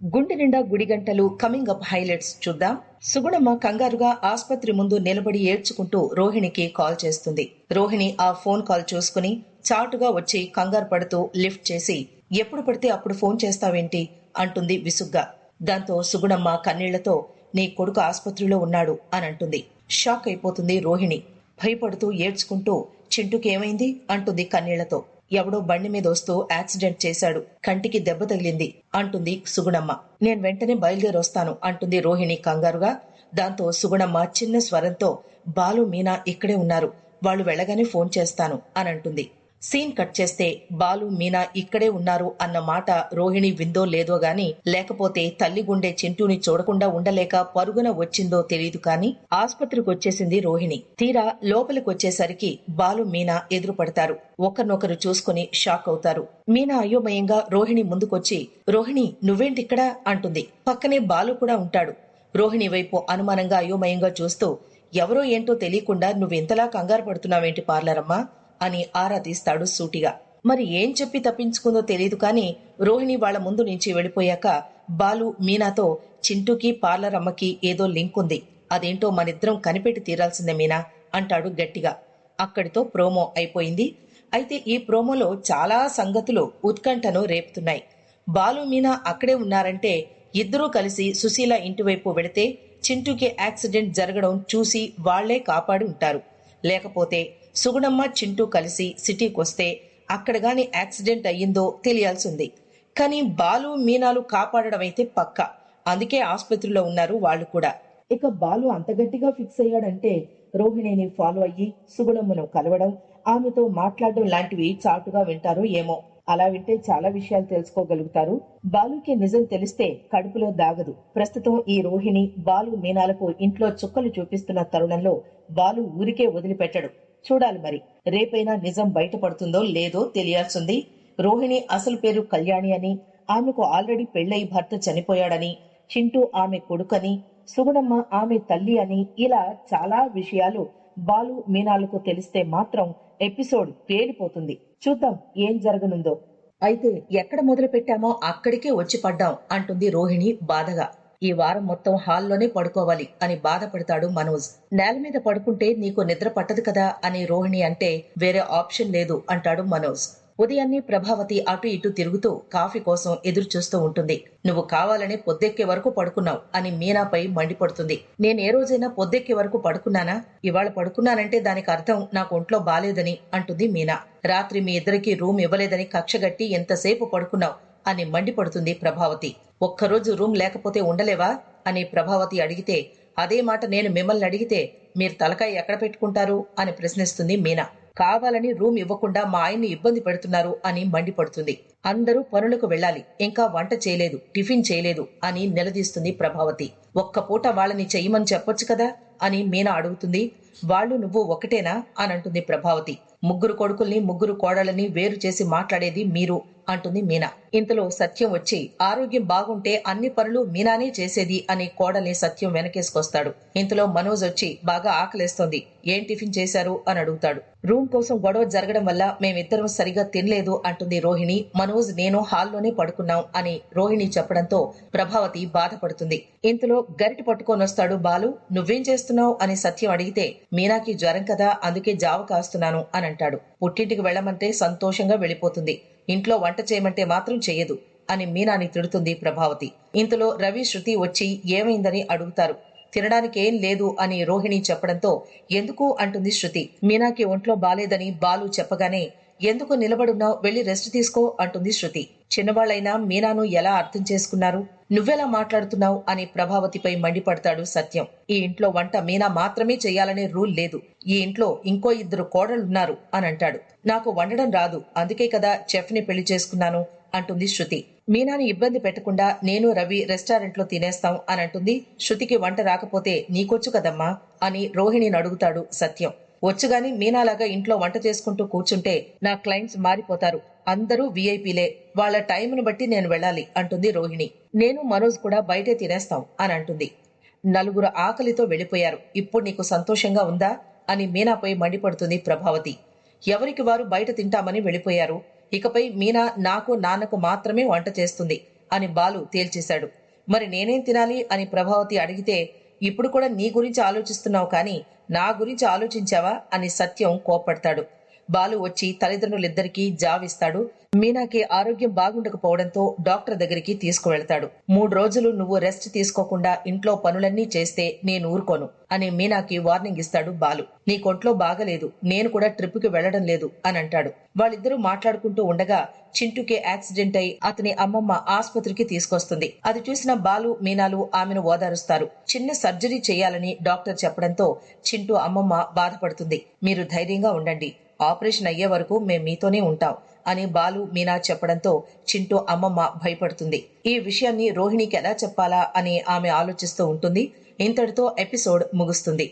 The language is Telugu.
గుండె నిండా గుడిగంటలు కమింగ్ అప్ హైలైట్స్ చూద్దాం. సుగుణమ్మ కంగారుగా ఆసుపత్రి ముందు నిలబడి ఏడ్చుకుంటూ రోహిణికి కాల్ చేస్తుంది. రోహిణి ఆ ఫోన్ కాల్ చూసుకుని చాటుగా వచ్చి కంగారు పడుతూ లిఫ్ట్ చేసి ఎప్పుడు పడితే అప్పుడు ఫోన్ చేస్తావేంటి? అంటుంది విసుగ్గా. దాంతో సుగుణమ్మ కన్నీళ్ళతో నీ కొడుకు ఆసుపత్రిలో ఉన్నాడు అని అంటుంది. షాక్ అయిపోతుంది రోహిణి. భయపడుతూ ఏడ్చుకుంటూ చింటుకేమైంది? అంటుంది కన్నీళ్ళతో. ఎవడో బండి మీద వస్తూ యాక్సిడెంట్ చేశాడు. కంటికి దెబ్బ తగిలింది. అంటుంది సుగుణమ్మ. నేను వెంటనే బయలుదేరి వస్తాను అంటుంది రోహిణి కంగారుగా. దాంతో సుగుణమ్మ చిన్న స్వరంతో బాలు మీనా ఇక్కడే ఉన్నారు. వాళ్ళు వెళ్ళగానే ఫోన్ చేస్తాను అని అంటుంది. సీన్ కట్ చేస్తే బాలు మీనా ఇక్కడే ఉన్నారు అన్న మాట రోహిణి విందో లేదో గాని లేకపోతే తల్లి గుండె చింటూని చూడకుండా ఉండలేక పరుగున వచ్చిందో తెలియదు కాని ఆసుపత్రికి వచ్చేసింది రోహిణి. తీరా లోపలికి వచ్చేసరికి బాలు మీనా ఎదురుపడతారు. ఒకరినొకరు చూసుకుని షాక్ అవుతారు. మీనా అయోమయంగా రోహిణి ముందుకొచ్చి రోహిణి నువ్వేంటిక్కడా? అంటుంది. పక్కనే బాలు కూడా ఉంటాడు. రోహిణి వైపు అనుమానంగా అయోమయంగా చూస్తూ ఎవరో ఏంటో తెలియకుండా నువ్వెంతలా కంగారు పడుతున్నావేంటి పార్లరమ్మా? అని ఆరా తీస్తాడు సూటిగా. మరి ఏం చెప్పి తప్పించుకుందో తెలియదు కాని రోహిణి వాళ్ళ ముందు నుంచి వెళ్ళిపోయాక బాలు మీనాతో చింటూకి పార్లర్ అమ్మకి ఏదో లింక్ ఉంది. అదేంటో మనిద్దరం కనిపెట్టి తీరాల్సిందే మీనా అంటాడు గట్టిగా. అక్కడితో ప్రోమో అయిపోయింది. అయితే ఈ ప్రోమోలో చాలా సంగతులు ఉత్కంఠను రేపుతున్నాయి. బాలు మీనా అక్కడే ఉన్నారంటే ఇద్దరూ కలిసి సుశీల ఇంటివైపు వెళితే చింటూకి యాక్సిడెంట్ జరగడం చూసి వాళ్ళే కాపాడి ఉంటారు. లేకపోతే సుగుణమ్మ చింటూ కలిసి సిటీకి వస్తే అక్కడ గాని యాక్సిడెంట్ అయ్యిందో తెలియాల్సింది. కానీ బాలు మీనాలు కాపాడడం అయితే పక్క. అందుకే ఆసుపత్రిలో ఉన్నారు వాళ్ళు కూడా. ఇక బాలు అంత గట్టిగా ఫిక్స్ అయ్యాడంటే రోహిణిని ఫాలో అయ్యి సుగుణమ్మను కలవడం ఆమెతో మాట్లాడడం లాంటివి చాటుగా వింటారు ఏమో. అలా వింటే చాలా విషయాలు తెలుసుకోగలుగుతారు. బాలుకి నిజం తెలిస్తే కడుపులో దాగదు. ప్రస్తుతం ఈ రోహిణి బాలు మీనాలకు ఇంట్లో చుక్కలు చూపిస్తున్న తరుణంలో బాలు ఊరికే వదిలిపెట్టడు. చూడాలి మరి. రేపైనా నిజం బయటపడుతుందో లేదో తెలియాల్సింది. రోహిణి అసలు పేరు కళ్యాణి అని ఆమెకు ఆల్రెడీ పెళ్ళై భర్త చనిపోయాడని చింటూ ఆమె కొడుకని సుగుణమ్మ ఆమె తల్లి అని ఇలా చాలా విషయాలు బాలు మీనాలకు తెలిస్తే మాత్రం ఎపిసోడ్ పేలిపోతుంది. చూద్దాం ఏం జరగనుందో. అయితే ఎక్కడ మొదలు పెట్టామో అక్కడికే వచ్చి పడ్డాం అంటుంది రోహిణి బాధగా. ఈ వారం మొత్తం హాల్లోనే పడుకోవాలి అని బాధపడతాడు మనోజ్. నేల మీద పడుకుంటే నీకు నిద్ర పట్టదు కదా అని రోహిణి అంటే వేరే ఆప్షన్ లేదు అంటాడు మనోజ్. ఉదయాన్నే ప్రభావతి అటు ఇటు తిరుగుతూ కాఫీ కోసం ఎదురు చూస్తూ ఉంటుంది. నువ్వు కావాలని పొద్దెక్కే వరకు పడుకున్నావు అని మీనాపై మండిపడుతుంది. నేను ఏ రోజైనా పొద్దెక్కే వరకు పడుకున్నానా? ఇవాళ పడుకున్నానంటే దానికి అర్థం నాకు ఒంట్లో బాలేదని అంటుంది మీనా. రాత్రి మీ ఇద్దరికి రూమ్ ఇవ్వలేదని కక్షగట్టి ఎంతసేపు పడుకున్నావు? అని మండిపడుతుంది ప్రభావతి. ఒక్కరోజు రూమ్ లేకపోతే ఉండలేవా? అని ప్రభావతి అడిగితే అదే మాట నేను మిమ్మల్ని అడిగితే మీరు తలకాయ ఎక్కడ పెట్టుకుంటారు? అని ప్రశ్నిస్తుంది మీనా. కావాలని రూమ్ ఇవ్వకుండా మా ఆయన్ని ఇబ్బంది పెడుతున్నారు అని మండిపడుతుంది. అందరూ పనులకు వెళ్ళాలి. ఇంకా వంట చేయలేదు టిఫిన్ చేయలేదు అని నిలదీస్తుంది ప్రభావతి. ఒక్క పూట వాళ్ళని చెయ్యమని చెప్పొచ్చు కదా? అని మీనా అడుగుతుంది. వాళ్ళు నువ్వు ఒకటేనా? అని అంటుంది ప్రభావతి. ముగ్గురు కొడుకుల్ని ముగ్గురు కోడలని వేరు చేసి మాట్లాడేది మీరు. అంటుంది మీనా. ఇంతలో సత్యం వచ్చి ఆరోగ్యం బాగుంటే అన్ని పనులు మీనానే చేసేది అని కోడల్ని సత్యం వెనకేసుకొస్తాడు. ఇంతలో మనోజ్ వచ్చి బాగా ఆకలేస్తోంది. ఏం టిఫిన్ చేశారు? అని అడుగుతాడు. రూమ్ కోసం గొడవ జరగడం వల్ల మేమిద్దరం సరిగా తినలేదు అంటుంది రోహిణి. మనోజ్ నేను హాల్లోనే పడుకున్నాం అని రోహిణి చెప్పడంతో ప్రభావతి బాధపడుతుంది. ఇంతలో గరిటి పట్టుకొని వస్తాడు బాలు. నువ్వేం చేస్తున్నావు? అని సత్యం అడిగితే మీనాకి జ్వరం కదా అందుకే జావ కాస్తున్నాను అని అంటాడు. పుట్టింటికి వెళ్ళమంటే సంతోషంగా వెళ్ళిపోతుంది. ఇంట్లో వంట చేయమంటే మాత్రం చేయదు అని మీనాని తిడుతుంది ప్రభావతి. ఇంతలో రవి శృతి వచ్చి ఏమైందని అడుగుతారు. తినడానికి ఏం లేదు అని రోహిణి చెప్పడంతో ఎందుకు అంటుంది శృతి. మీనాకి ఒంట్లో బాలేదని బాలు చెప్పగానే ఎందుకు నిలబడున్నావు? వెళ్ళి రెస్ట్ తీసుకో అంటుంది శృతి. చిన్నవాళ్ళైనా మీనాను ఎలా అర్థం చేసుకున్నారు? నువ్వెలా మాట్లాడుతున్నావు అని ప్రభావతిపై మండిపడతాడు సత్యం. ఈ ఇంట్లో వంట మీనా మాత్రమే చేయాలనే రూల్ లేదు. ఈ ఇంట్లో ఇంకో ఇద్దరు కోడలున్నారు అని అంటాడు. నాకు వండడం రాదు. అందుకే కదా చెఫ్ని పెళ్ళి చేసుకున్నాను అంటుంది శృతి. మీనాని ఇబ్బంది పెట్టకుండా నేను రవి రెస్టారెంట్లో తినేస్తాం అని అంటుంది. శృతికి వంట రాకపోతే నీకొచ్చు కదమ్మా అని రోహిణిని అడుగుతాడు సత్యం. వచ్చుగాని మీనాలాగా ఇంట్లో వంట చేసుకుంటూ కూర్చుంటే నా క్లయింట్స్ మారిపోతారు. అందరూ వీఐపీలే వాళ్ళ టైంను బట్టి నేను వెళ్ళాలి అంటుంది రోహిణి. నేను మనోజ్ కూడా బయటే తినేస్తాం అని అంటుంది. నలుగురు ఆకలితో వెళ్ళిపోయారు. ఇప్పుడు నీకు సంతోషంగా ఉందా? అని మీనాపై మండిపడుతుంది ప్రభావతి. ఎవరికి వారు బయట తింటామని వెళ్ళిపోయారు. ఇకపై మీనా నాకు నాన్నకు మాత్రమే వంట చేస్తుంది అని బాలు తేల్చేశాడు. మరి నేనేం తినాలి అని ప్రభావతి అడిగితే ఇప్పుడు కూడా నీ గురించి ఆలోచిస్తున్నావు కానీ నా గురించి ఆలోచించావా అని సత్యం కోప్పడతాడు. బాలు వచ్చి తల్లిదండ్రులిద్దరికీ జావిస్తాడు. మీనాకి ఆరోగ్యం బాగుండకపోవడంతో డాక్టర్ దగ్గరికి తీసుకువెళ్తాడు. మూడు రోజులు నువ్వు రెస్ట్ తీసుకోకుండా ఇంట్లో పనులన్నీ చేస్తే నేను ఊరుకోను అని మీనాకి వార్నింగ్ ఇస్తాడు బాలు. నీ కొంట్లో బాగలేదు నేను కూడా ట్రిప్కి వెళ్ళడం లేదు అని అంటాడు. వాళ్ళిద్దరూ మాట్లాడుకుంటూ ఉండగా చింటూకి యాక్సిడెంట్ అయి అతని అమ్మమ్మ ఆసుపత్రికి తీసుకొస్తుంది. అది చూసిన బాలు మీనాలు ఆమెను ఓదారుస్తారు. చిన్న సర్జరీ చేయాలని డాక్టర్ చెప్పడంతో చింటూ అమ్మమ్మ బాధపడుతుంది. మీరు ధైర్యంగా ఉండండి. ఆపరేషన్ అయ్యే వరకు మేం మీతోనే ఉంటాం అని బాలు మీనా చెప్పడంతో చింటూ అమ్మమ్మ భయపడుతుంది. ఈ విషయాన్ని రోహిణికి ఎలా చెప్పాలా అని ఆమె ఆలోచిస్తూ ఉంటుంది. ఇంతటితో ఎపిసోడ్ ముగుస్తుంది.